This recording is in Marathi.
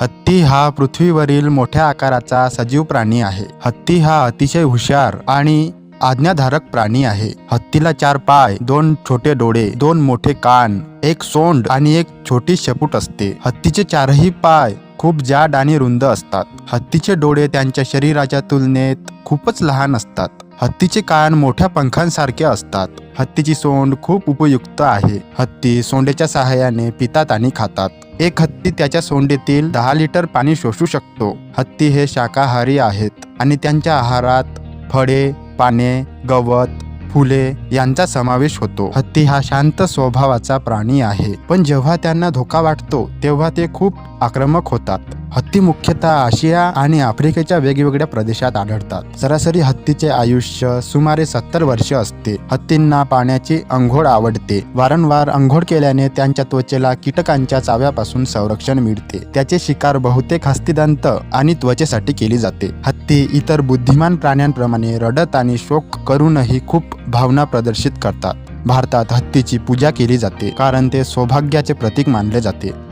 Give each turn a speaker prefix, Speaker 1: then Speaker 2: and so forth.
Speaker 1: हत्ती हा पृथ्वीवरील मोठ्या आकाराचा सजीव प्राणी आहे. हत्ती हा अतिशय हुशार आणि आज्ञाधारक प्राणी आहे. हत्तीला चार पाय दोन छोटे डोळे दोन मोठे कान एक सोंड आणि एक छोटी शेपूट असते. हत्तीचे चारही पाय खूप जाड आणि रुंद असतात. हत्तीचे डोळे त्यांच्या शरीराच्या तुलनेत खूपच लहान असतात. हत्तीचे कान मोठ्या पंखांसारखे असतात. हत्तीची सोंड खूप उपयुक्त आहे. हत्ती सोंडेच्या सहाय्याने पितात आणि खातात. एक हत्ती त्याच्या सोंडेतील दहा लिटर पाणी शोषू शकतो. हत्ती हे शाकाहारी आहेत आणि त्यांच्या आहारात फळे पाने गवत फुले यांचा समावेश होतो. हत्ती हा शांत स्वभावाचा प्राणी आहे. पण जेव्हा त्यांना धोका वाटतो तेव्हा ते खूप आक्रमक होतात. हत्ती मुख्यतः आशिया आणि आफ्रिकेच्या वेगवेगळ्या प्रदेशात आढळतात. सरासरी हत्तीचे आयुष्य सुमारे सत्तर वर्ष असते. हत्तींना पाण्याची अंघोळ आवडते. वारंवार अंघोळ केल्याने त्यांच्या त्वचेला कीटकांच्या चाव्यापासून संरक्षण मिळते. त्याचे शिकार बहुतेक हस्तिदंत आणि त्वचेसाठी केली जाते. हत्ती इतर बुद्धिमान प्राण्यांप्रमाणे रडत आणि शोक करूनही खूप भावना प्रदर्शित करतात. भारतात हत्तीची पूजा केली जाते कारण ते सौभाग्याचे प्रतीक मानले जाते.